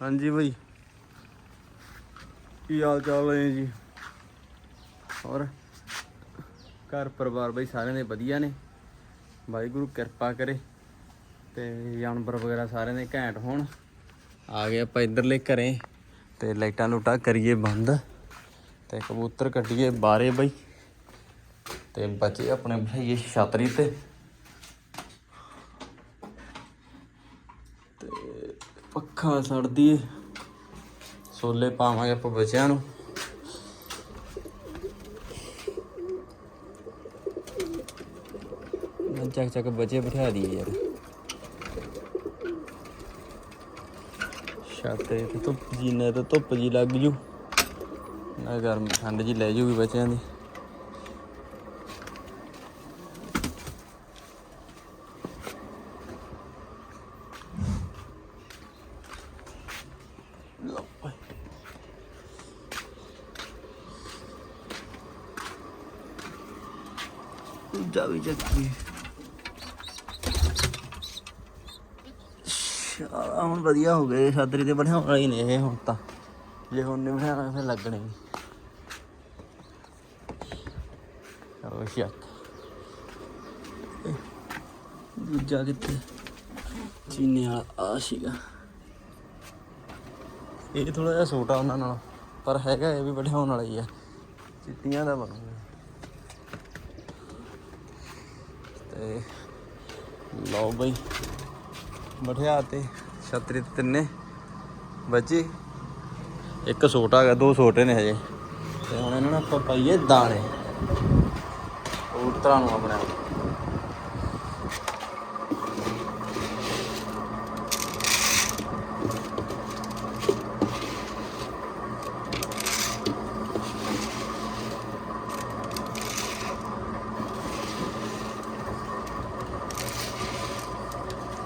ਹਾਂਜੀ ਬਈ। ਕੀ ਹਾਲ ਚਾਲ ਹੈ ਜੀ? ਹੋਰ? ਘਰ ਪਰਿਵਾਰ ਬਈ ਸਾਰਿਆਂ ਦੇ ਵਧੀਆ ਨੇ। ਵਾਹਿਗੁਰੂ ਕਿਰਪਾ ਕਰੇ ਤੇ ਜਾਨਵਰ ਵਗੈਰਾ ਸਾਰਿਆਂ ਦੇ ਘੈਂਟ ਹੋਣ। ਆ ਗਏ ਆਪਾਂ ਇਧਰਲੇ ਘਰੇ ਤੇ ਲਾਈਟਾਂ ਲੂਟਾਂ ਕਰੀਏ ਬੰਦ ਤੇ ਕਬੂਤਰ ਕੱਢੀਏ ਬਾਰੇ ਬਈ ਤੇ ਬੱਚੇ ਆਪਣੇ ਬਿਠਾਈਏ ਛਤਰੀ ਤੇ ਤੇ ਪੱਖਾ ਛੱਡ ਦਈਏ। ਸੋਲੇ ਪਾਵਾਂਗੇ ਆਪਾਂ ਬੱਚਿਆਂ ਨੂੰ। ਚੱਕ ਚੱਕ ਬੱਚੇ ਬਿਠਾ ਦਈਏ ਯਾਰ। ਛੱਤ ਤੇ ਧੁੱਪ ਜੀ ਨੇ ਤਾਂ ਧੁੱਪ ਜੀ ਲੱਗ ਜੂ। ਨਾ ਗਰਮ ਠੰਡ ਜੀ ਲੈ ਜੂਗੀ ਬੱਚਿਆਂ ਦੀ। ਦੂਜਾ ਵੀ ਚੱਕੀ ਸ਼ਾਲਾ, ਹੁਣ ਵਧੀਆ ਹੋ ਗਏ। ਸਾਦਰੀ ਤੇ ਬਣਾਉਣ ਵਾਲੇ ਨੇ ਇਹ ਹੁਣ ਤਾਂ। ਜੇ ਹੁਣ ਨਹੀਂ ਬਣਾਉਣਾ ਫਿਰ ਲੱਗਣੇ ਚਲੋ ਸ਼ੱਕ ਦੂਜਾ ਕਿੱਥੇ? ਚੀਨੇ ਵਾਲਾ ਆ ਸੀਗਾ। ਇਹ ਥੋੜਾ ਜਿਹਾ ਛੋਟਾ ਉਹਨਾਂ ਨਾਲ। ਪਰ ਹੈਗਾ, ਇਹ ਵੀ ਬਿਠਾਉਣ ਵਾਲਾ ਹੀ ਆ। ਚਿੱਟੀਆਂ ਦਾ ਬਣੂਗਾ। ਤੇ ਲਓ ਬਈ ਬਿਠਾ ਤੇ ਛਤਰੀ ਤਿੰਨੇ ਬੱਚੇ। ਇੱਕ ਛੋਟਾ ਹੈਗਾ ਦੋ ਛੋਟੇ ਨੇ ਹਜੇ। ਤੇ ਹੁਣ ਇਹਨਾਂ ਨੂੰ ਆਪਾਂ ਪਾਈਏ ਦਾਣੇ। ਕਬੂਤਰਾਂ ਨੂੰ ਆਪਣੇ।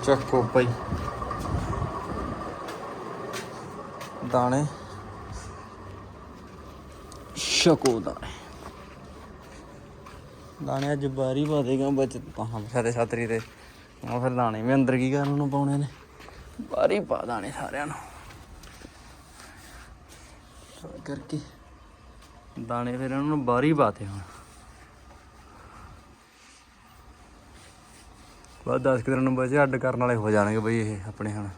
ਚੱਕੋ ਭਾਈ ਦਾਣੇ। ਸ਼ਕੋ ਦਾਣੇ। ਦਾਣੇ ਅੱਜ ਬਾਰੀ ਪਾ ਦੇਗਾ ਬਚਤ ਤਾਂ। ਸਾਡੇ ਛਤਰੀ ਤੇ ਉਹ ਫਿਰ ਦਾਣੇ ਵੀ ਅੰਦਰ ਕੀ ਕਰਨ ਨੂੰ ਪਾਉਣੇ ਨੇ? ਬਾਰੀ ਪਾ ਦਾਣੇ ਸਾਰਿਆਂ ਨੂੰ। ਕਰਕੇ ਦਾਣੇ ਫਿਰ ਇਹਨਾਂ ਨੂੰ ਬਾਰੀ ਪਾਤੇ ਹੁਣ। ਬਸ 10 ਕੁ ਦਿਨ ਨੂੰ ਬਚੇ, ਅੱਡ ਕਰਨ ਵਾਲੇ ਹੋ ਜਾਣਗੇ ਬਈ ਇਹ ਆਪਣੇ ਹੁਣ।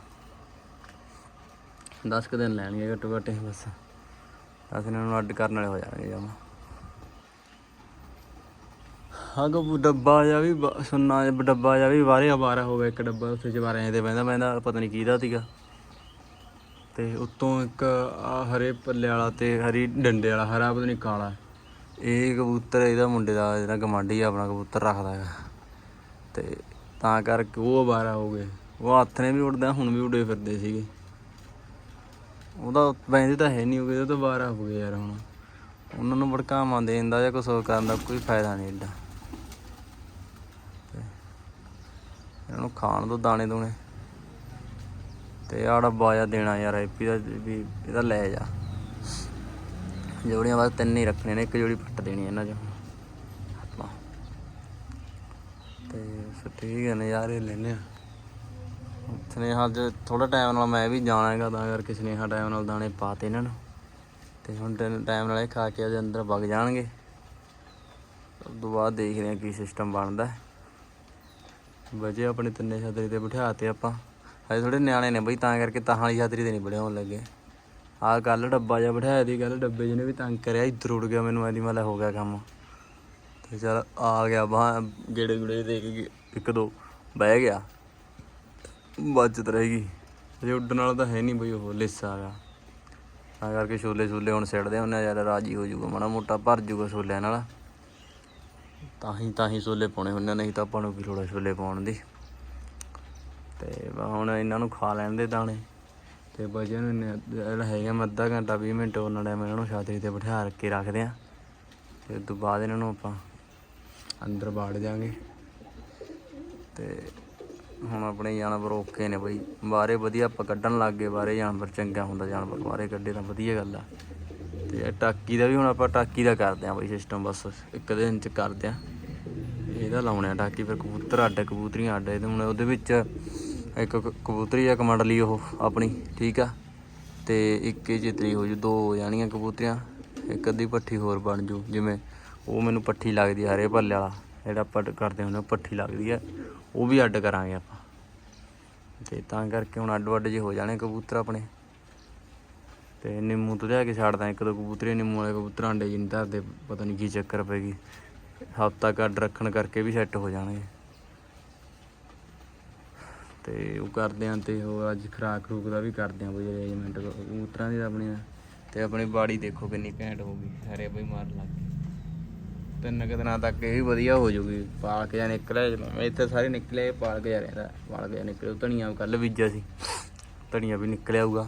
10 ਕੁ ਦਿਨ ਲੈਣਗੇ ਘੱਟੋ ਘੱਟ ਇਹ ਬਸ। 10 ਦਿਨ ਨੂੰ ਅੱਡ ਕਰਨ ਵਾਲੇ ਹੋ ਜਾਣਗੇ ਜਮਾ। ਹਾਂ ਕੋ ਡੱਬਾ ਜਾਂ ਵੀ ਬ- ਸੁੰਨਾ ਜਿਹਾ ਡੱਬਾ ਜਾਂ ਵੀ ਬਾਰੇ ਆਵਾਰਾ ਹੋ ਗਿਆ ਇੱਕ ਡੱਬਾ ਉੱਥੇ ਜਵਾਰਿਆਂ ਦੇ ਬਹਿੰਦਾ ਬਹਿੰਦਾ ਪਤਾ ਨਹੀਂ ਕਿਹਦਾ ਸੀਗਾ। ਤੇ ਉੱਤੋਂ ਇੱਕ ਹਰੇ ਪੱਲੇ ਵਾਲਾ ਤੇ ਹਰੀ ਡੰਡੇ ਵਾਲਾ, ਹਰਾ ਪਤਾ ਨਹੀਂ ਕਾਲਾ। ਇਹ ਕਬੂਤਰ, ਇਹਦਾ ਮੁੰਡੇ ਦਾ ਜਿਹੜਾ ਗਮਾਂਡੀ ਆਪਣਾ ਕਬੂਤਰ ਰੱਖਦਾ ਹੈਗਾ। ਤੇ ਤਾਂ ਕਰਕੇ ਉਹ ਅਵਾਰਾ ਹੋ ਗਏ। ਉਹ ਹੱਥ ਨੇ ਵੀ ਉੱਡਦਾ, ਹੁਣ ਵੀ ਉੱਡੇ ਫਿਰਦੇ ਸੀਗੇ। ਉਹਦਾ ਬੈਂਦੇ ਤਾਂ ਹੈ ਨਹੀਂ ਉਹ, ਉਹਦਾ ਤਾਂ ਅਵਾਰਾ ਹੋ ਗਏ ਯਾਰ ਹੁਣ। ਉਹਨਾਂ ਨੂੰ ਭੜਕਾਵਾਂ ਦੇਣ ਦਾ ਜਾਂ ਕੁਛ ਹੋਰ ਕਰਨ ਦਾ ਕੋਈ ਫਾਇਦਾ ਨਹੀਂ ਏਡਾ ਇਹਨਾਂ ਨੂੰ ਖਾਣ ਤੋਂ ਦਾਣੇ ਦੂਣੇ। ਤੇ ਆੜਾ ਬਾਜਾ ਦੇਣਾ ਯਾਰ ਐਪੀ ਦਾ ਵੀ ਇਹਦਾ ਲੈ ਜਾ। ਜੋੜੀਆਂ ਬਸ ਤਿੰਨ ਹੀ ਰੱਖਣੀਆਂ ਨੇ, ਇੱਕ ਜੋੜੀ ਫੱਟ ਦੇਣੀ ਇਹਨਾਂ ਚੋਂ ਆਪਾਂ ਤੇ ਫਿਰ ਠੀਕ ਹੈ, ਨਜ਼ਾਰੇ ਲੈਨੇ ਆ ਸਨੇਹਾ ਅੱਜ ਥੋੜਾ ਟਾਈਮ ਨਾਲ ਮੈਂ ਵੀ ਜਾਣਾ ਹੈਗਾ, ਤਾਂ ਕਰਕੇ ਸਨੇਹਾ ਟਾਈਮ ਨਾਲ ਦਾਣੇ ਪਾਤੇ ਇਹਨਾਂ ਨੂੰ। ਤੇ ਹੁਣ ਟਾਈਮ ਨਾਲ ਇਹ ਖਾ ਕੇ ਉਹਦੇ ਅੰਦਰ ਵਗ ਜਾਣਗੇ। ਉਸ ਤੋਂ ਬਾਅਦ ਦੇਖਦੇ ਹਾਂ ਕੀ ਸਿਸਟਮ ਬਣਦਾ ਵਜੇ ਆਪਣੇ ਤਿੰਨੇ ਛਤਰੀ ਤੇ ਬਿਠਾਤੇ ਆਪਾਂ। ਹਜੇ ਥੋੜੇ ਨਿਆਣੇ ਨੇ ਬਈ, ਤਾਂ ਕਰਕੇ ਤਾਂ ਵਾਲੀ ਛਤਰੀ ਤੇ ਨਹੀਂ ਬਿਠਾਉਣ ਲੱਗੇ। ਆਹ ਕੱਲ ਡੱਬਾ ਜਿਹਾ ਬਿਠਾਇਆ ਦੀ ਕੱਲ ਡੱਬੇ ਜਿਹਨੇ ਵੀ ਤੰਗ ਕਰਿਆ, ਇੱਧਰ ਉੱਡ ਗਿਆ ਮੈਨੂੰ ਐਦੀ ਮਲਾ ਹੋ ਗਿਆ ਕੰਮ। ਤੇ ਚਲ ਆ ਗਿਆ ਬਾਹ ਗੇੜੇ ਗੁੜੇ ਦੇ ਕੇ ਇੱਕ ਦੋ ਬਹਿ ਗਿਆ। ਬਚਤ ਰਹੇਗੀ ਜੇ ਉੱਡਣ ਵਾਲਾ ਤਾਂ ਹੈ ਨਹੀਂ ਬਈ ਉਹ ਲਿੱਸਾ ਆ। ਤਾਂ ਕਰਕੇ ਛੋਲੇ ਛੋਲੇ ਹੁਣ ਸਿੱਟਦੇ ਹੁੰਦੇ ਆ ਯਾਰ ਰਾਜੀ ਹੋ ਜਾਊਗਾ ਮਾੜਾ ਮੋਟਾ ਭਰ ਜਾਊਗਾ ਛੋਲਿਆਂ ਨਾਲ। ਤਾਂ ਹੀ ਤਾਂ ਹੀ ਛੋਲੇ ਪਾਉਣੇ ਹੁੰਦੇ ਆ, ਨਹੀਂ ਤਾਂ ਆਪਾਂ ਨੂੰ ਕੀ ਲੋੜ ਛੋਲੇ ਪਾਉਣ ਦੀ। ਤੇ ਹੁਣ ਇਹਨਾਂ ਨੂੰ ਖਾ ਲੈਣ ਦੇ ਦਾਣੇ। ਤੇ ਬਜੇ ਨੂੰ ਇੰਨੇ- ਜਿਹੜਾ ਹੈਗਾ ਮੈਂ ਅੱਧਾ ਘੰਟਾ 20 ਮਿੰਟ ਉਹਨਾਂ ਟਾਈਮ ਇਹਨਾਂ ਨੂੰ ਛਾਤਰੀ ਤੇ ਬਿਠਾ ਕੇ ਰੱਖਦੇ ਆ। ਤੇ ਉਸ ਤੋਂ ਬਾਅਦ ਇਹਨਾਂ ਨੂੰ ਆਪਾਂ ਅੰਦਰ ਬਾੜ ਜਾਾਂਗੇ। ਤੇ ਹੁਣ ਆਪਣੇ ਜਾਨਵਰ ਓਕੇ ਨੇ ਬਈ। ਬਾਹਰੇ ਵਧੀਆ ਆਪਾਂ ਕੱਢਣ ਲੱਗ ਗਏ, ਬਾਹਰੇ ਜਾਨਵਰ ਚੰਗਾ ਹੁੰਦਾ, ਜਾਨਵਰ ਬਾਹਰੇ ਕੱਢੇ ਤਾਂ ਵਧੀਆ ਗੱਲ ਆ। ਤੇ ਟਾਕੀ ਦਾ ਵੀ ਹੁਣ ਆਪਾਂ ਟਾਕੀ ਦਾ ਕਰਦੇ ਆਂ ਬਈ ਸਿਸਟਮ ਬਸ, ਇੱਕ ਦਿਨ ਚ ਕਰਦੇ ਆਂ ਇਹਦਾ ਲਾਉਣੇ ਆ ਟਾਕੀ, ਫਿਰ ਕਬੂਤਰ ਅੱਡ, ਕਬੂਤਰੀਆਂ ਅੱਡ, ਇਹਦੇ ਹੁਣ ਉਹਦੇ ਵਿੱਚ ਇੱਕ ਕਬੂਤਰੀ ਆ ਕਮੰਡਲੀ ਉਹ ਆਪਣੀ, ਠੀਕ ਆ? ਤੇ ਇੱਕ ਹੀ ਚਿਤਰੀ ਹੋ ਜੂ, ਦੋ ਹੋ ਜਾਣੀਆਂ ਕਬੂਤਰੀਆਂ, ਇੱਕ ਅੱਧੀ ਪੱਠੀ ਹੋਰ ਬਣ ਜੂ, ਜਿਵੇਂ ਉਹ ਮੈਨੂੰ ਪੱਠੀ ਲੱਗਦੀ ਆ ਹਰੇ ਭੱਲੇ ਵਾਲਾ, ਜਿਹੜਾ ਆਪਾਂ ਕਰਦੇ ਹੁੰਦੇ ਉਹ ਪੱਠੀ ਲੱਗਦੀ ਹੈ ਉਹ ਵੀ ਅੱਡ ਕਰਾਂਗੇ ਆਪਾਂ। ਤੇ ਤਾਂ ਕਰਕੇ ਹੁਣ ਅੱਡ ਵੱਡ ਜੇ ਹੋ ਜਾਣੇ ਕਬੂਤਰ ਆਪਣੇ। ਤੇ ਨਿੰਮੂ ਤੋਂ ਲਿਆ ਕੇ ਛੱਡਦਾ, ਇੱਕ ਦੋ ਕਬੂਤਰੇ ਨਿੰਮੂ ਵਾਲੇ ਕਬੂਤਰ ਅੰਡੇ ਜੀ ਧਰਦੇ, ਪਤਾ ਨਹੀਂ ਕੀ ਚੱਕਰ ਪੈ ਗਈ। ਹਫ਼ਤਾ ਕੁ ਅੱਡ ਰੱਖਣ ਕਰਕੇ ਵੀ ਸੈੱਟ ਹੋ ਜਾਣਗੇ। ਤੇ ਉਹ ਕਰਦੇ ਆਂ ਤੇ ਉਹ ਅੱਜ ਖਰਾਕ ਖਰੂਕ ਦਾ ਵੀ ਕਰਦੇ ਆਂ ਬਈ ਅਰੇਂਜਮੈਂਟ ਕਬੂਤਰਾਂ ਦੀ ਤਾਂ ਆਪਣੀ ਦਾ। ਤੇ ਆਪਣੀ ਬਾੜੀ ਦੇਖੋ ਕਿੰਨੀ ਘੈਂਟ ਹੋ ਗਈ, ਹਰੇ ਬਈ ਮਾਰ ਲੱਗ ਗਏ। ਤਿੰਨ ਕੁ ਦਿਨਾਂ ਤੱਕ ਇਹ ਵੀ ਵਧੀਆ ਹੋ ਜੂਗੀ ਪਾਲ ਕੇ ਜਾਂ ਨਿਕਲਿਆ ਜਦੋਂ। ਇੱਥੇ ਸਾਰੇ ਨਿਕਲੇ ਪਾਲ ਕੇ ਜਾ ਰਹਿੰਦਾ। ਪਾਲ ਕੇ ਜਾ ਨਿਕਲੇ ਧਣੀਆਂ ਕੱਲ ਬੀਜਿਆ ਸੀ। ਧਨੀਆ ਵੀ ਨਿਕਲ ਆਊਗਾ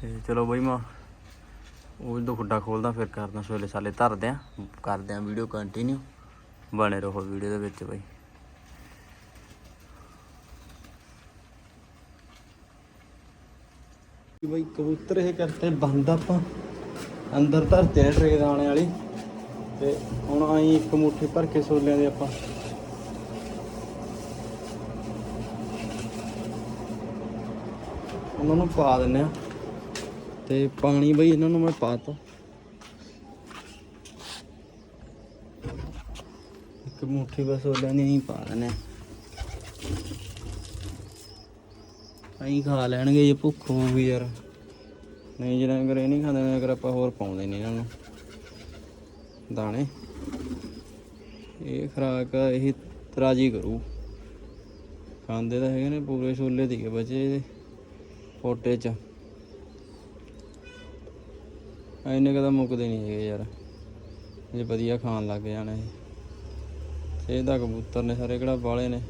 ਤੇ ਚਲੋ ਬਈ ਮੈਂ ਉਹ ਜਦੋਂ ਖੁੱਡਾ ਖੋਲਦਾ, ਫਿਰ ਕਰਦਾ ਸਵੇਲੇ ਸਾਲੇ ਧਰਦੇ ਆ। ਕਰਦੇ ਆ ਵੀਡੀਓ ਕੰਟੀਨਿਊ ਬਣੇ ਰਹੋ ਵੀਡੀਓ ਦੇ ਵਿੱਚ ਬਈ। ਬਈ ਕਬੂਤਰ ਇਹ ਕਰਤੇ ਬੰਦ ਆਪਾਂ। ਅੰਦਰ ਧਰਤੇ ਨੇ ਟਰੇ ਦਾਣੇ ਵਾਲੀ। ਤੇ ਹੁਣ ਆਈ ਇੱਕ ਮੁੱਠੀ ਭਰ ਕੇ ਸੋਲਿਆਂ ਦੇ ਆਪਾਂ। ਉਹਨਾਂ ਨੂੰ ਪਾ ਦਿੰਨੇ ਆ ਤੇ ਪਾਣੀ ਬਈ ਇਹਨਾਂ ਨੂੰ ਮੈਂ ਪਾਤਾ ਇੱਕ ਮੁੱਠੀ ਬਸ ਸੋਲਿਆਂ ਦੀ ਨਹੀਂ ਪਾ ਦਿੰਨੇ ਆਈ ਖਾ ਲੈਣਗੇ ਜੇ ਭੁੱਖ ਹੋਊਗੀ ਯਾਰ। ਨਹੀਂ ਜਿਹੜਾ ਅਗਰ ਇਹ ਨਹੀਂ ਖਾਂਦੇ ਨਾ ਅਗਰ ਆਪਾਂ ਹੋਰ ਪਾਉਂਦੇ ਨਹੀਂ ਇਹਨਾਂ ਨੂੰ। ਦਾਣੇ। ਇਹ ਖਰਾਕ ਆ, ਇਹ ਤਰਾਜੀ ਕਰੂ। ਖਾਂਦੇ ਤਾਂ ਹੈਗੇ ਨੇ ਪੂਰੇ ਛੋਲੇ ਦੀਗੇ ਬੱਚੇ ਇਹਦੇ ਪੋਟੇ ਚ। ਐਨੇ ਕਦਾ ਮੁੱਕਦੇ ਨਹੀਂ ਹੈਗੇ ਯਾਰ। ਜੇ ਵਧੀਆ ਖਾਣ ਲੱਗ ਜਾਣਾ ਇਹ। ਇਹਦਾ ਕਬੂਤਰ ਨੇ ਸਾਰੇ ਕਿਹੜਾ ਬਾਲੇ ਨੇ।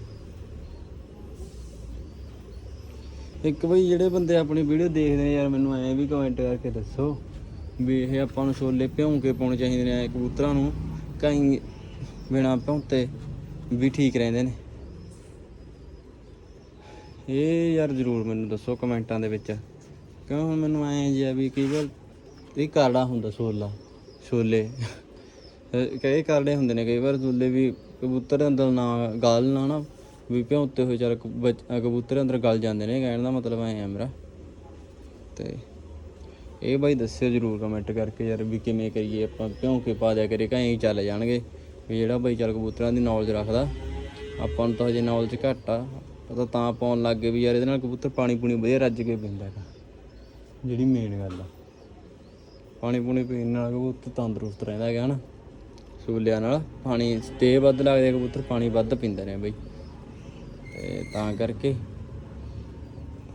ਇੱਕ ਬਈ ਜਿਹੜੇ ਬੰਦੇ ਆਪਣੀ ਵੀਡੀਓ ਦੇਖਦੇ ਯਾਰ ਮੈਨੂੰ ਐਂ ਵੀ ਕਮੈਂਟ ਕਰਕੇ ਦੱਸੋ। ਵੀ ਇਹ ਆਪਾਂ ਨੂੰ ਛੋਲੇ ਭਿਉਂ ਕੇ ਪਾਉਣੇ ਚਾਹੀਦੇ ਨੇ ਕਬੂਤਰਾਂ ਨੂੰ ਕਈ ਬਿਨਾ ਭਿਉਂਤੇ ਵੀ ਠੀਕ ਰਹਿੰਦੇ ਨੇ। ਇਹ ਯਾਰ ਜਰੂਰ ਮੈਨੂੰ ਦੱਸੋ ਕਮੈਂਟਾਂ ਦੇ ਵਿੱਚ। ਕਿਉਂ ਹੁਣ ਮੈਨੂੰ ਐਂ ਜਿਹਾ ਵੀ ਕਈ ਵਾਰ ਇਹ ਕਾੜਾ ਹੁੰਦਾ ਛੋਲਾ, ਛੋਲੇ। ਕਈ ਕਾੜੇ ਹੁੰਦੇ ਨੇ, ਕਈ ਵਾਰ ਛੋਲੇ ਵੀ ਕਬੂਤਰ ਅੰਦਰ ਨਾ ਗਾਲ ਨਾ ਨਾ ਵੀ ਭਿਉਂਤੇ ਹੋਏ ਚਾਰ ਕਬੂਤਰ ਅੰਦਰ ਗਲ ਜਾਂਦੇ ਨੇ, ਕਹਿਣ ਦਾ ਮਤਲਬ ਐ ਆ ਮੇਰਾ। ਤੇ ਇਹ ਬਾਈ ਦੱਸਿਓ ਜਰੂਰ ਕਮੈਂਟ ਕਰਕੇ ਯਾਰ ਵੀ ਕਿਵੇਂ ਕਰੀਏ ਆਪਾਂ ਭਿਉਂ ਕੇ ਪਾ ਦਿਆ ਕਰੇ ਕਹੀਂ ਚੱਲ ਜਾਣਗੇ। ਵੀ ਜਿਹੜਾ ਬਾਈ ਚੱਲ ਕਬੂਤਰਾਂ ਦੀ ਨੌਲੇਜ ਰੱਖਦਾ, ਆਪਾਂ ਨੂੰ ਤਾਂ ਹਜੇ ਨੌਲੇਜ ਘੱਟ ਆ। ਪਤਾ ਤਾਂ ਪਾਉਣ ਲੱਗ ਗਏ ਵੀ ਯਾਰ ਇਹਦੇ ਨਾਲ ਕਬੂਤਰ ਪਾਣੀ ਪੂਣੀ ਵਧੀਆ ਰੱਜ ਕੇ ਪੀਂਦਾ ਹੈਗਾ। ਜਿਹੜੀ ਮੇਨ ਗੱਲ ਆ। ਪਾਣੀ ਪੂਣੀ ਪੀਣ ਨਾਲ ਕਬੂਤਰ ਤੰਦਰੁਸਤ ਰਹਿੰਦਾ ਹੈਗਾ, ਹਨਾ? ਸੂਲਿਆਂ ਨਾਲ ਪਾਣੀ ਸਟੇ ਵੱਧ ਲੱਗਦੇ ਕਬੂਤਰ, ਪਾਣੀ ਵੱਧ ਪੀਂਦੇ ਨੇ ਬਈ। ਤੇ ਤਾਂ ਕਰਕੇ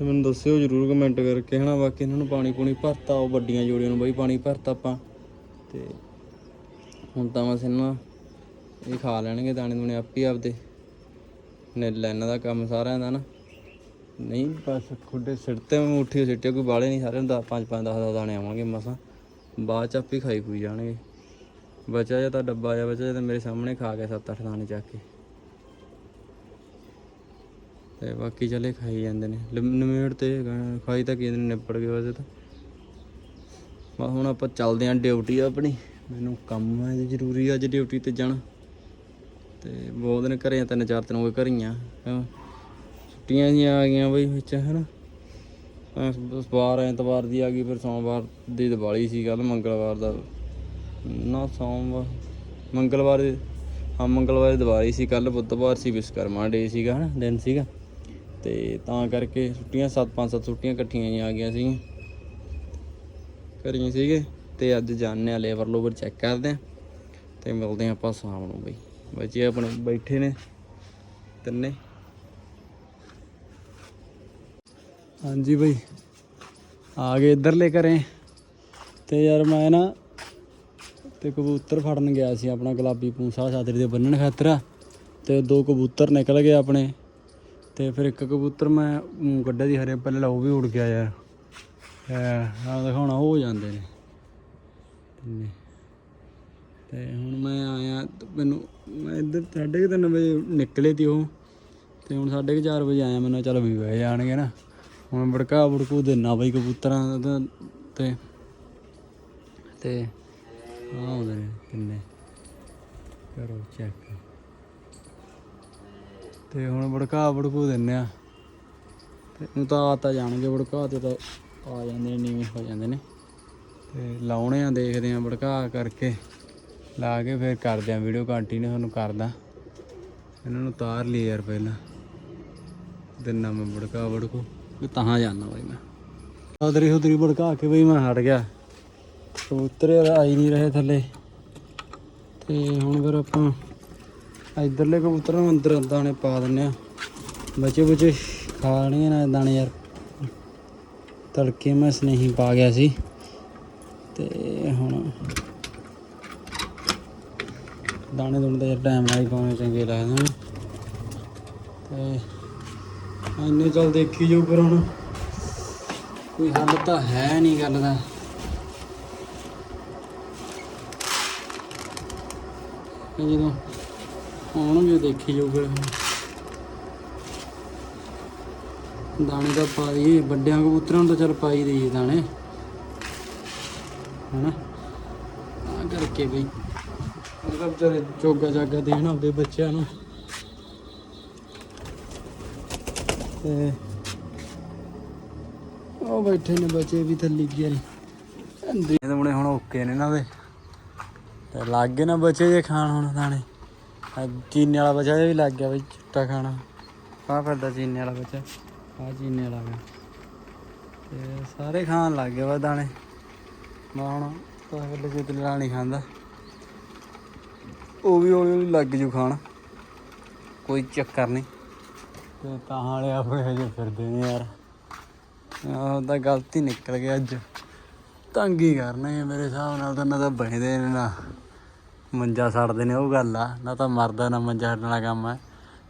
ਤੇ ਮੈਨੂੰ ਦੱਸਿਓ ਜਰੂਰ ਕਮੈਂਟ ਕਰਕੇ, ਹਨਾ? ਬਾਕੀ ਇਹਨਾਂ ਨੂੰ ਪਾਣੀ ਪੂਣੀ ਭਰਤਾ, ਉਹ ਵੱਡੀਆਂ ਜੋੜੀਆਂ ਨੂੰ ਬਈ ਪਾਣੀ ਭਰਤਾ ਆਪਾਂ। ਤੇ ਹੁਣ ਤਾਂ ਬਸ ਇਹਨਾਂ ਇਹ ਖਾ ਲੈਣਗੇ ਦਾਣੇ ਦੂਣੇ ਆਪੇ ਆਪਦੇ। ਨਿੱਲ ਇਹਨਾਂ ਦਾ ਕੰਮ ਸਾਰਿਆਂ ਦਾ ਨਾ ਨਹੀਂ, ਬਸ ਖੁੱਡੇ ਸਿੱਟਤੇ ਮੈਂ ਮੁੱਠੀ ਸਿੱਟੇ ਕੋਈ ਬਾਲੇ ਨਹੀਂ ਸਾਰਿਆਂ ਦਾ ਪੰਜ ਪੰਜ 10 10 ਦਾਣੇ ਆਵਾਂਗੇ ਮਸਾਂ ਬਾਅਦ ਚ ਆਪੇ ਖਾਈ ਖੂਈ ਜਾਣਗੇ। ਬਚਿਆ ਜਾਂ ਤਾਂ ਡੱਬਾ ਜਾਂ ਬਚਿਆ ਜਾਂ ਤਾਂ ਮੇਰੇ ਸਾਹਮਣੇ ਖਾ ਗਿਆ 7-8 ਦਾਣੇ ਚੱਕ ਕੇ। ਤੇ ਬਾਕੀ ਚਲੇ ਖਾਈ ਜਾਂਦੇ ਨੇ। ਲਿਮ- ਨਿਮੇੜ ਤੇ ਖਾਈ ਤਾਂ ਕਿਹਦੇ ਨਿਪੜ ਗਏ ਵੈਸੇ ਤਾਂ। ਬਸ ਹੁਣ ਆਪਾਂ ਚੱਲਦੇ ਆਂ ਡਿਊਟੀ ਆਪਣੀ। ਮੈਨੂੰ ਕੰਮ ਹੈ ਜੀ ਜ਼ਰੂਰੀ ਅੱਜ ਡਿਊਟੀ ਤੇ ਜਾਣਾ। ਤੇ ਬਹੁਤ ਦਿਨ ਘਰੇ ਆ, ਤਿੰਨ ਚਾਰ ਦਿਨ ਹੋ ਗਏ ਘਰੀਆਂ ਛੁੱਟੀਆਂ ਜੀਆਂ ਆ ਗਈਆਂ ਬਈ ਵਿੱਚ ਹਨਾ। ਸਵਾਰ ਐਤਵਾਰ ਦੀ ਆ ਗਈ ਫਿਰ ਸੋਮਵਾਰ ਦੀ ਦੀਵਾਲੀ ਸੀ ਕੱਲ ਮੰਗਲਵਾਰ ਦਾ। ਨਾ ਸੋਮਵਾਰ ਮੰਗਲਵਾਰ ਹਾਂ ਮੰਗਲਵਾਰ ਦੀ ਦੀਵਾਲੀ ਸੀ ਕੱਲ ਬੁੱਧਵਾਰ ਸੀ ਵਿਸ਼ਕਰਮਾ ਡੇ ਸੀਗਾ ਹਨਾ ਦਿਨ ਸੀਗਾ। ਤੇ ਤਾਂ ਕਰਕੇ ਛੁੱਟੀਆਂ ਸੱਤ, ਪੰਜ, ਸੱਤ ਛੁੱਟੀਆਂ ਇਕੱਠੀਆਂ ਜਿਹੀਆਂ ਆ ਗਈਆਂ ਸੀ। ਘਰੀਆਂ ਸੀਗੇ ਤੇ ਅੱਜ ਜਾਣੇ ਆ ਲੇਬਰ ਲੋਬਰ ਚੈੱਕ ਕਰਦੇ ਆ ਤੇ ਮਿਲਦੇ ਆ ਆਪਾਂ ਸ਼ਾਮ ਨੂੰ ਬਈ। ਬੱਚੇ ਆਪਣੇ ਬੈਠੇ ਨੇ, ਤਿੰਨੇ। ਹਾਂਜੀ ਬਈ, ਆ ਗਏ ਇੱਧਰਲੇ ਘਰੇ। ਤੇ ਯਾਰ ਮੈਂ ਨਾ ਤੇ ਕਬੂਤਰ ਫੜਨ ਗਿਆ ਸੀ ਆਪਣਾ ਗੁਲਾਬੀ ਪੂੰਸਾ, ਛਾਤਰੀ ਦੇ ਬੰਨਣ ਖਾਤਰ। ਤੇ ਦੋ ਕਬੂਤਰ ਨਿਕਲ ਗਏ ਆਪਣੇ। ਤੇ ਫਿਰ ਇੱਕ ਕਬੂਤਰ ਮੈਂ ਊਂ ਕੱਢਿਆ ਦੀ ਹਰੇ ਪਹਿਲਾਂ ਉਹ ਵੀ ਉੜ ਗਿਆ ਯਾਰ ਆ ਦਿਖਾਉਣਾ ਹੋ ਜਾਂਦੇ ਨੇ। ਤਿੰਨੇ। ਤੇ ਹੁਣ ਮੈਂ ਆਇਆ, ਮੈਨੂੰ, ਮੈਂ ਇੱਧਰ ਸਾਢੇ ਕੁ ਤਿੰਨ ਵਜੇ ਨਿਕਲੇ ਤੀ ਉਹ। ਤੇ ਹੁਣ ਸਾਢੇ ਕੁ ਚਾਰ ਵਜੇ ਆਇਆ ਮੈਨੂੰ ਚੱਲ ਵੀ ਬਹਿ ਜਾਣਗੇ ਨਾ। ਹੁਣ ਬੜਕਾ ਬੜਕੂ ਦੇਣਾ ਬਈ ਕਬੂਤਰਾਂ ਦਾ ਤੇ ਤੇ ਆਉਂਦੇ ਨੇ ਕਿੰਨੇ। ਕਰੋ ਚੈੱਕ ਤੇ ਹੁਣ ਬੜਕਾ ਬੜਕੂ ਦਿੰਨੇ ਆ। ਤੇ ਉਹ ਤਾਂ ਆ ਤਾਂ ਜਾਣਗੇ, ਵੜਕਾ ਤੇ ਤਾਂ ਆ ਜਾਂਦੇ ਨੇ, ਨੀਵੇਂ ਹੋ ਜਾਂਦੇ ਨੇ। ਤੇ ਲਾਉਣੇ ਆ, ਦੇਖਦੇ ਆ ਵੜਕਾ ਕਰਕੇ। ਲਾ ਕੇ ਫਿਰ ਕਰਦੇ ਆ, ਵੀਡੀਓ ਕੰਟੀਨਿਊ ਤੁਹਾਨੂੰ ਕਰਦਾ। ਇਹਨਾਂ ਨੂੰ ਤਾਰ ਲਈ ਯਾਰ ਪਹਿਲਾਂ। ਦਿਨਾ ਮੈਂ ਵੜਕਾ ਵੜਕੋ। ਤਾਂ ਜਾਣਾ ਬਾਈ ਮੈਂ। ਉਧਰੀ ਉਧਰੀ ਭੜਕਾ ਕੇ ਬਈ ਮੈਂ ਹਟ ਗਿਆ। ਕਬੂਤਰ ਆਈ ਨਹੀਂ ਰਹੇ ਥੱਲੇ। ਤੇ ਹੁਣ ਫਿਰ ਆਪਾਂ ਇਧਰਲੇ ਕਬੂਤਰਾਂ ਨੂੰ ਅੰਦਰ ਦਾਣੇ ਪਾ ਦਿੰਨੇ ਆ। ਬੱਚੇ ਬੱਚੇ ਖਾਣੇ ਨਾ ਦਾਣੇ ਯਾਰ। ਤੜਕੇ ਮੈਂ ਸਨੇਹੀ ਪਾ ਗਿਆ ਸੀ। ਤੇ ਹੁਣ ਦਾਣੇ ਦੁਣੇ ਦਾ ਯਾਰ ਟਾਈਮ ਨਾਲ ਹੀ ਪਾਉਣੇ ਚੰਗੇ ਲੱਗਦੇ ਨੇ। ਤੇ ਇੰਨੇ ਚੱਲ ਦੇਖੀ ਜੋ ਪਰ ਹੁਣ। ਕੋਈ ਹੱਲ ਤਾਂ ਹੈ ਨਹੀਂ ਗੱਲ ਦਾ। ਜਦੋਂ ਆਉਣਗੇ ਦੇਖੀ ਜਾਊ ਫਿਰ ਦਾਣੇ ਤਾਂ ਪਾ ਦਈਏ ਵੱਡਿਆਂ ਕਬੂਤਰਾਂ ਨੂੰ ਤਾਂ ਚੱਲ ਪਾਈ ਦੇਈਏ ਦਾਣੇ। ਹਨਾ? ਆ ਕਰਕੇ ਬਈ। ਉਹਦਾ ਵਿਚਾਰੇ ਚੋਗਾ ਜਾਗਾ ਦੇਣ ਆਪਦੇ ਬੱਚਿਆਂ ਨੂੰ। ਤੇ ਉਹ ਬੈਠੇ ਨੇ ਬੱਚੇ ਵੀ ਥੱਲੇ ਗਿਆ ਨੇ। ਅੰਦਰ ਇਹ ਮੁੰਡੇ ਹੁਣ ਓਕੇ ਨੇ ਨਾ ਦੇ। ਤੇ ਲੱਗ ਗਏ ਨਾ ਬੱਚੇ ਜੇ ਖਾਣ ਹੁਣ ਦਾਣੇ। ਆਹ ਚੀਨੀ ਵਾਲਾ ਬੱਚਾ, ਇਹ ਵੀ ਲੱਗ ਗਿਆ ਬਈ ਚਿੱਟਾ ਖਾਣਾ। ਆ ਫਿਰਦਾ ਚੀਨੇ ਵਾਲਾ ਬੱਚਾ, ਆ ਚੀਨੇ ਵਾਲਾ ਗਾ। ਤੇ ਸਾਰੇ ਖਾਣ ਲੱਗ ਗਏ ਵਾ ਦਾਣੇ। ਮੈਂ ਹੁਣ ਤਾਂ ਵੇਲੇ ਜਿੱਤ ਲੈਣਾ ਨਹੀਂ ਖਾਂਦਾ। ਉਹ ਵੀ ਹੌਲੀ ਹੌਲੀ ਲੱਗ ਜੂ ਖਾਣ। ਕੋਈ ਚੱਕਰ ਨਹੀਂ ਤੇ ਤਾਂ ਵਾਲੇ ਆਪਣੇ ਹਜੇ ਫਿਰਦੇ ਨੇ ਯਾਰ। ਆਹ, ਤਾਂ ਗਲਤੀ ਨਿਕਲ ਗਿਆ ਅੱਜ। ਤੰਗ ਹੀ ਕਰਨੇ ਮੇਰੇ ਹਿਸਾਬ ਨਾਲ ਤਾਂ ਨਾ ਤਾਂ ਬਹਿਦੇ ਨੇ ਨਾ। ਮੰਜਾ ਛੱਡਦੇ ਨੇ, ਉਹ ਗੱਲ ਆ। ਨਾ ਤਾਂ ਮਰਦਾ, ਨਾ ਮੰਜਾ ਛੱਡਣ ਵਾਲਾ ਕੰਮ ਹੈ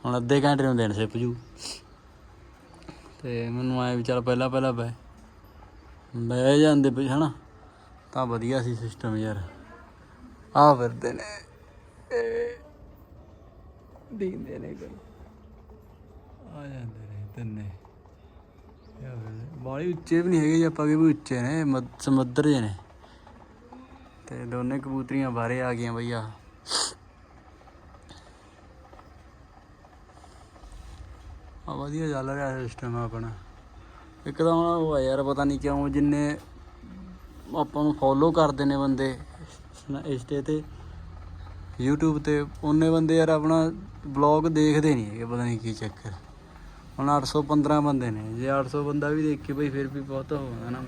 ਹੁਣ ਅੱਧੇ ਘੰਟੇ ਨੂੰ ਦੇਣ ਸਿੱਪ ਜੂ। ਤੇ ਮੈਨੂੰ ਆਏ ਵੀ ਚੱਲ ਪਹਿਲਾਂ ਪਹਿਲਾਂ ਬਹਿ। ਬਹਿ ਜਾਂਦੇ ਵੀ ਹਨਾ? ਤਾਂ ਵਧੀਆ ਸੀ ਸਿਸਟਮ ਯਾਰ। ਆ ਫਿਰਦੇ ਨੇ। ਦੀਂਦੇ ਨੇ ਕੋਈ। ਆ ਜਾਂਦੇ ਨੇ ਤਿੰਨੇ। ਬਾਲੀ ਉੱਚੇ ਵੀ ਨਹੀਂ ਹੈਗੇ ਜੀ ਆਪਾਂ ਵੀ ਵੀ ਉੱਚੇ ਨੇ, ਮੱਧ- ਸਮੁੰਦਰ ਜੇ ਨੇ। ਤੇ ਦੋਨੇ ਕਬੂਤਰੀਆਂ ਬਾਹਰੇ ਆ ਗਈਆਂ ਬਈਆ ਆ ਵਧੀਆ ਚੱਲ ਰਿਹਾ ਸਿਸਟਮ ਆਪਣਾ। ਇੱਕ ਤਾਂ ਹੁਣ ਉਹ ਆ ਯਾਰ, ਪਤਾ ਨਹੀਂ ਕਿਉਂ ਜਿੰਨੇ ਆਪਾਂ ਨੂੰ ਫੋਲੋ ਕਰਦੇ ਨੇ ਬੰਦੇ ਇੰਸਟੇ ਤੇ YouTube ਤੇ ਉਹਨੇ ਬੰਦੇ ਯਾਰ ਆਪਣਾ ਬਲੌਗ ਦੇਖਦੇ ਨਹੀਂ ਹੈਗੇ, ਪਤਾ ਨਹੀਂ ਕੀ ਚੱਕਰ। ਹੁਣ 815 ਬੰਦੇ ਨੇ, ਜੇ 800 ਬੰਦਾ ਵੀ ਦੇਖੇ ਬਈ, ਫਿਰ ਵੀ ਬਹੁਤ ਹੋ ਜਾਂਦਾ ਨਾ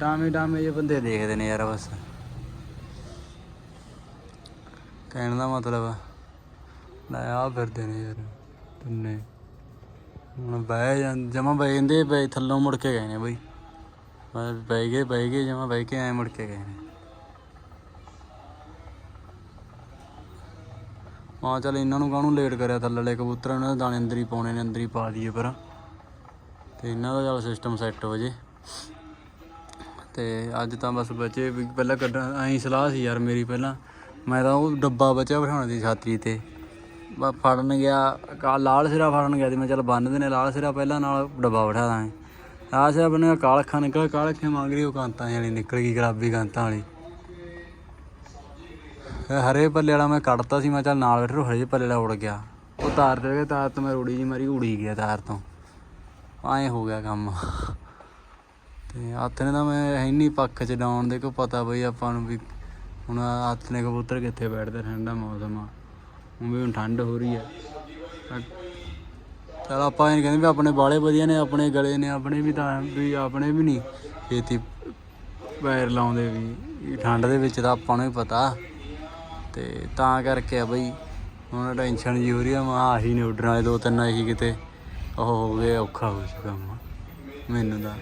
ਟਾਵੇਂ ਟਾਵੇਂ ਜੇ ਬੰਦੇ ਦੇਖਦੇ ਨੇ ਯਾਰ ਬਸ। ਕਹਿਣ ਦਾ ਮਤਲਬ ਆ ਆ ਫਿਰਦੇ ਨੇ ਯਾਰ, ਤਿੰਨੇ। ਹੁਣ ਬਹਿ ਜਾਂ, ਜਮਾ ਬੈਂਦੇ ਬੈ ਥੱਲੋਂ ਮੁੜ ਕੇ ਗਏ ਨੇ ਬਈ। ਬਸ ਬਹਿ ਗਏ ਬਹਿ ਗਏ, ਜਮਾ ਬਹਿ ਕੇ ਐ ਮੁੜ ਕੇ ਗਏ ਨੇ। ਹਾਂ ਚੱਲ ਇਹਨਾਂ ਨੂੰ ਕਾਹਨੂੰ ਲੇਟ ਕਰਿਆ ਥੱਲੇ ਵਾਲੇ ਕਬੂਤਰਾਂ ਇਹਨਾਂ ਦੇ ਦਾਣੇ ਅੰਦਰ ਹੀ ਪਾਉਣੇ ਨੇ, ਅੰਦਰ ਹੀ ਪਾ ਦਈਏ ਪਰ। ਤੇ ਇਹਨਾਂ ਦਾ ਚੱਲ ਸਿਸਟਮ ਸੈੱਟ ਹੋ ਜੇ। ਤੇ ਅੱਜ ਤਾਂ ਬਸ ਬਚੇ, ਵੀ ਪਹਿਲਾਂ ਕੱਢਣ, ਐਂ ਸਲਾਹ ਸੀ ਯਾਰ ਮੇਰੀ ਪਹਿਲਾਂ। ਮੈਂ ਤਾਂ ਉਹ ਡੱਬਾ ਬਚਿਆ ਬਿਠਾਉਣ ਦੀ ਛਾਤਰੀ ਤੇ। ਬਾ ਫੜਨ ਗਿਆ, ਕਾ ਲਾਲ ਸਿਰਾ ਫੜਨ ਗਿਆ ਤੇ ਮੈਂ ਚੱਲ ਬੰਨਦੇ ਨੇ ਲਾਲ ਸਿਰਾ ਪਹਿਲਾਂ ਨਾਲ ਡੱਬਾ ਬਿਠਾ ਦਾਂਗੇ। ਲਾਲ ਸਿਰਾ ਬਣੇ ਕਾਲਖਾ ਨਿਕਲ ਕਾਲਖੇ ਮੰਗ ਰਹੀ, ਉਹ ਕਾਂਤਾਂ ਵਾਲੀ ਨਿਕਲ ਗਈ ਗੁਲਾਬੀ ਕਾਂਤਾਂ ਵਾਲੀ। ਫਿਰ ਹਰੇ ਪੱਲੇ ਵਾਲਾ ਮੈਂ ਕੱਢਤਾ ਸੀ, ਮੈਂ ਚੱਲ ਨਾਲ ਬੈਠ, ਹਰੇ ਪੱਲੇ ਵਾਲਾ ਉੜ ਗਿਆ। ਉਹ ਤਾਰ ਤੇ ਗਿਆ, ਤਾਰ ਤੋਂ ਮੈਂ ਉੜੀ ਜੀ ਮਾਰੀ, ਉੜੀ ਗਿਆ ਤਾਰ ਤੋਂ। ਐਂ ਹੋ ਗਿਆ ਕੰਮ। ਤੇ ਹੱਥ ਨੇ ਤਾਂ ਮੈਂ ਹੈ ਨਹੀਂ ਪੱਖ ਚ ਡਾਉਣ ਦੇ ਕੋ ਪਤਾ ਬਈ ਆਪਾਂ ਨੂੰ ਵੀ ਹੁਣ ਹੱਥ ਨੇ ਕਬੂਤਰ ਕਿੱਥੇ ਬੈਠਦੇ, ਠੰਡਾ ਮੌਸਮ ਆ। ਹੁਣ ਵੀ ਹੁਣ ਠੰਡ ਹੋ ਰਹੀ ਆ। ਚਲ ਆਪਾਂ ਇਹ ਕਹਿੰਦੇ ਵੀ ਆਪਣੇ ਬਾਲੇ ਵਧੀਆ ਨੇ, ਆਪਣੇ ਗਲੇ ਨੇ, ਆਪਣੇ ਵੀ ਤਾਂ ਵੀ ਆਪਣੇ ਵੀ ਨਹੀਂ ਖੇਤੀ ਪੈਰ ਲਾਉਂਦੇ ਵੀ ਠੰਡ ਦੇ ਵਿੱਚ ਤਾਂ ਆਪਾਂ ਨੂੰ ਹੀ ਪਤਾ। ਤੇ ਤਾਂ ਕਰਕੇ ਆ ਬਈ, ਹੁਣ ਟੈਨਸ਼ਨ ਜੀ ਹੋ ਰਹੀ ਆ, ਮੈਂ ਆਹੀ ਨੇ ਉੱਡਣ ਵਾਲੇ ਦੋ ਤਿੰਨ ਆਹੀ ਕਿਤੇ। ਉਹ ਹੋ ਗਏ, ਔਖਾ ਹੋ ਚੁੱਕਾ ਕੰਮ। ਮੈਨੂੰ ਤਾਂ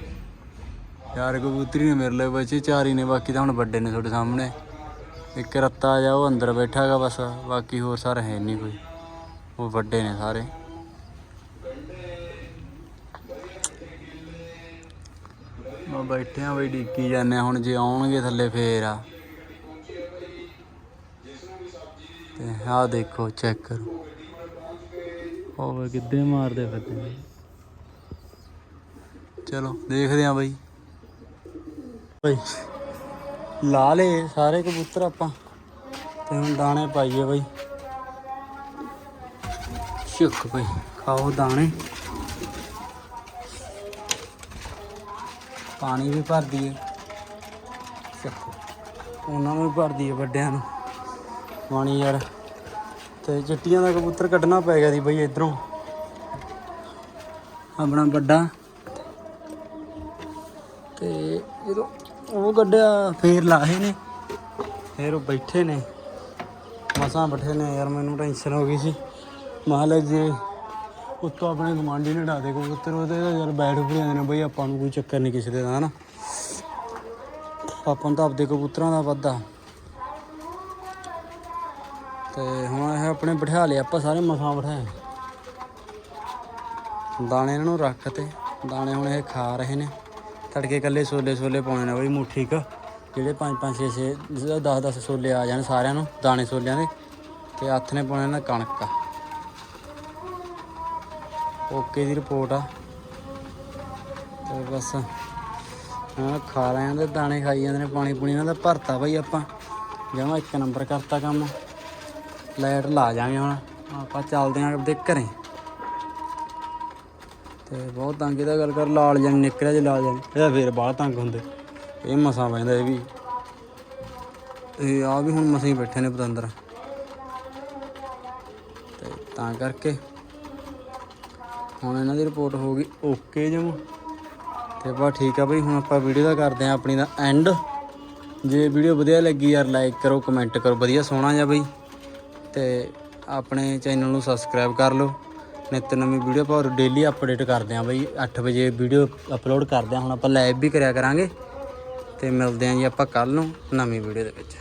ਚਾਰ ਕਬੂਤਰੀ ਨੇ ਮੇਰੇ ਲਈ ਬੱਚੇ, ਚਾਰ ਹੀ ਨੇ, ਬਾਕੀ ਤਾਂ ਹੁਣ ਵੱਡੇ ਨੇ ਤੁਹਾਡੇ ਸਾਹਮਣੇ। ਇੱਕ ਰੱਤਾ ਜਾ ਉਹ ਅੰਦਰ ਬੈਠਾ ਹੈਗਾ ਬਸ ਬਾਕੀ ਹੋਰ ਸਾਰੇ ਹੈ ਨਹੀਂ ਕੋਈ। ਉਹ ਵੱਡੇ ਨੇ ਸਾਰੇ। ਮੈਂ ਬੈਠੇ ਆ ਬਈ ਡੀਕੀ ਜਾਂਦੇ ਹੁਣ ਜੇ ਆਉਣਗੇ ਥੱਲੇ ਫੇਰ ਆ। ਤੇ ਆਹ ਦੇਖੋ ਚੈੱਕ ਕਰੋ। ਉਹ ਵੇ ਕਿੱਦੇ ਮਾਰਦੇ ਫਿਰਦੇ ਚਲੋ ਦੇਖਦੇ ਆ ਬਈ। ਬਈ ਲਾ ਲਏ ਸਾਰੇ ਕਬੂਤਰ ਆਪਾਂ ਤੇ ਹੁਣ ਦਾਣੇ ਪਾਈਏ ਬਈ। ਸ਼ੁਕ ਬਈ, ਖਾਓ ਦਾਣੇ। ਪਾਣੀ ਵੀ ਭਰ ਦਈਏ। ਚੱਕੋ ਉਹਨਾਂ ਨੂੰ ਵੀ ਭਰ ਦਈਏ ਵੱਡਿਆਂ ਨੂੰ। ਪਾਣੀ ਯਾਰ। ਤੇ ਚਿੱਟੀਆਂ ਦਾ ਕਬੂਤਰ ਕੱਢਣਾ ਪੈ ਗਿਆ ਦੀ ਬਈ ਇਧਰੋਂ। ਆਪਣਾ ਵੱਡਾ। ਤੇ ਜਦੋਂ ਉਹ ਕੱਢਿਆ ਫੇਰ ਲਾਹੇ ਨੇ। ਫੇਰ ਉਹ ਬੈਠੇ ਨੇ। ਮਸਾਂ ਬੈਠੇ ਨੇ। ਯਾਰ ਮੈਨੂੰ ਟੈਨਸ਼ਨ ਹੋ ਗਈ ਸੀ। ਮਾਲ ਜੇ ਉੱਤੋਂ ਆਪਣੇ ਗਮਾਂਡੀ ਨੇ ਢਾ ਦੇ ਕਬੂਤਰ ਉਹਦੇ ਯਾਰ ਬੈਠ ਉੱਪਰ ਜਾਂਦੇ ਨੇ ਬਈ, ਆਪਾਂ ਨੂੰ ਕੋਈ ਚੱਕਰ ਨਹੀਂ ਕਿਸੇ ਦੇ ਦਾ ਹਨਾ। ਆਪਾਂ ਨੂੰ ਤਾਂ ਆਪਦੇ ਕਬੂਤਰਾਂ ਦਾ ਵਾਧਾ। ਤੇ ਹੁਣ ਇਹ ਆਪਣੇ ਬਿਠਾ ਲਿਆ ਆਪਾਂ ਸਾਰੇ ਮਸਾਂ ਬਿਠਾਏ। ਦਾਣੇ ਇਹਨਾਂ ਨੂੰ ਰੱਖ ਤੇ। ਦਾਣੇ ਹੁਣ ਇਹ ਖਾ ਰਹੇ ਨੇ। ਤੜਕੇ ਕੱਲੇ ਸੋਲੇ ਸੋਲੇ ਪਾਉਣੇ ਨੇ ਬਈ ਮੁੱਠੀ ਕ ਜਿਹੜੇ 5 5 6 6 10 10 ਛੋਲੇ ਆ ਜਾਣ ਸਾਰਿਆਂ ਨੂੰ, ਦਾਣੇ ਛੋਲਿਆਂ ਦੇ, ਤੇ ਹੱਥ ਨੇ ਪਾਉਣੇ ਨੇ ਕਣਕ। ਓਕੇ ਦੀ ਰਿਪੋਰਟ ਆ। ਤੇ ਬਸ ਹਾਂ ਖਾ ਰਹੇ ਆਂ ਤੇ ਦਾਣੇ ਖਾਈ ਜਾਂਦੇ ਨੇ, ਪਾਣੀ ਪੁਣੀ ਇਹਨਾਂ ਦਾ ਭਰਤਾ ਬਈ ਆਪਾਂ। ਜਮਾ ਇੱਕ ਨੰਬਰ ਕਰਤਾ ਕੰਮ। ਲਾਈਟ ਲਾ ਜਾਾਂਗੇ ਹੁਣ, ਆਪਾਂ ਚੱਲਦੇ ਆਂ ਆਪਦੇ ਘਰੇ। ਤੇ ਬਹੁਤ ਤੰਗ ਇਹਦਾ ਗੱਲ ਕਰ ਲਾਲ ਜਾਨ ਨਿਕਲਿਆ ਜੇ ਲਾਲ ਜਾਨ ਇਹਦਾ ਫੇਰ ਬਾਹਲਾ ਤੰਗ ਹੁੰਦੇ। ਇਹ ਮਸਾਂ ਪੈਂਦਾ ਇਹ ਵੀ। ਇਹ ਆ ਵੀ ਹੁਣ ਮਸਾਂ ਹੀ ਬੈਠੇ ਨੇ ਪਤੰਦਰ। ਤੇ ਤਾਂ ਕਰਕੇ ਹੁਣ ਇਹਨਾਂ ਦੀ ਰਿਪੋਰਟ ਹੋ ਗਈ ਓਕੇ ਜਮ। ਤੇ ਬਸ ਠੀਕ ਆ ਬਈ ਹੁਣ ਆਪਾਂ ਵੀਡੀਓ ਦਾ ਕਰਦੇ ਆ ਆਪਣੀ ਦਾ ਐਂਡ ਜੇ ਵੀਡੀਓ ਵਧੀਆ ਲੱਗੀ ਯਾਰ ਲਾਈਕ ਕਰੋ ਕਮੈਂਟ ਕਰੋ ਵਧੀਆ ਸੋਹਣਾ ਜਿਹਾ ਬਈ। ਤੇ ਆਪਣੇ ਚੈਨਲ ਨੂੰ ਸਬਸਕ੍ਰਾਈਬ ਕਰ ਲਓ। ਨਿੱਤ ਨਵੀਂ ਵੀਡੀਓ ਆਪਾਂ ਡੇਲੀ ਅਪਡੇਟ ਕਰਦੇ ਆਂ ਬਈ। 8 ਵਜੇ ਵੀਡੀਓ ਅਪਲੋਡ ਕਰਦੇ ਆਂ ਹੁਣ ਆਪਾਂ ਲਾਈਵ ਵੀ ਕਰਿਆ ਕਰਾਂਗੇ ਤੇ ਮਿਲਦੇ ਆਂ ਜੀ ਆਪਾਂ ਕੱਲ ਨੂੰ ਨਵੀਂ ਵੀਡੀਓ ਦੇ ਵਿੱਚ।